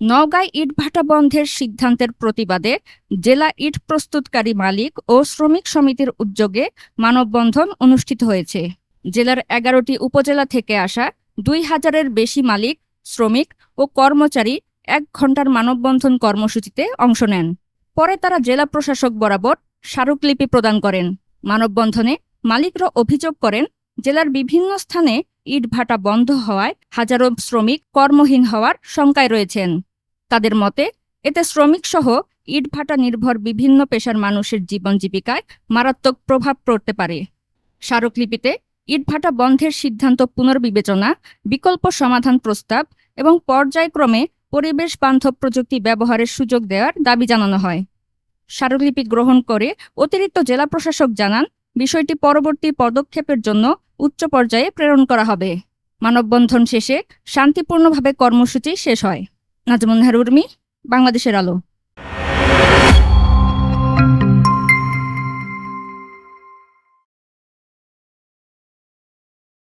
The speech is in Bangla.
নওগাঁয় ইটভাটা বন্ধের সিদ্ধান্তের প্রতিবাদে জেলা ইট প্রস্তুতকারী মালিক ও শ্রমিক সমিতির উদ্যোগে মানববন্ধন অনুষ্ঠিত হয়েছে। জেলার এগারোটি উপজেলা থেকে আসা দুই হাজারের বেশি মালিক, শ্রমিক ও কর্মচারী এক ঘণ্টার মানববন্ধন কর্মসূচিতে অংশ নেন। পরে তারা জেলা প্রশাসক বরাবর স্মারকলিপি প্রদান করেন। মানববন্ধনে মালিকরা অভিযোগ করেন, জেলার বিভিন্ন স্থানে ইটভাটা বন্ধ হওয়ায় হাজারো শ্রমিক কর্মহীন হওয়ার শঙ্কায় রয়েছেন। তাদের মতে, এতে শ্রমিক সহ ইটভাটা নির্ভর বিভিন্ন পেশার মানুষের জীবন জীবিকায় মারাত্মক প্রভাব পড়তে পারে। স্মারকলিপিতে, ইটভাটা বন্ধের সিদ্ধান্ত পুনর্বিবেচনা, বিকল্প সমাধান প্রস্তাব এবং পর্যায়ক্রমে পরিবেশ বান্ধব প্রযুক্তি ব্যবহারের সুযোগ দেওয়ার দাবি জানানো হয়। স্মারকলিপি গ্রহণ করে অতিরিক্ত জেলা প্রশাসক জানান, বিষয়টি পরবর্তী পদক্ষেপের জন্য উচ্চ পর্যায়ে প্রেরণ করা হবে। মানববন্ধন শেষে শান্তিপূর্ণভাবে কর্মসূচি শেষ হয়। নাজমুন হারুর্মি বাংলাদেশের আলো।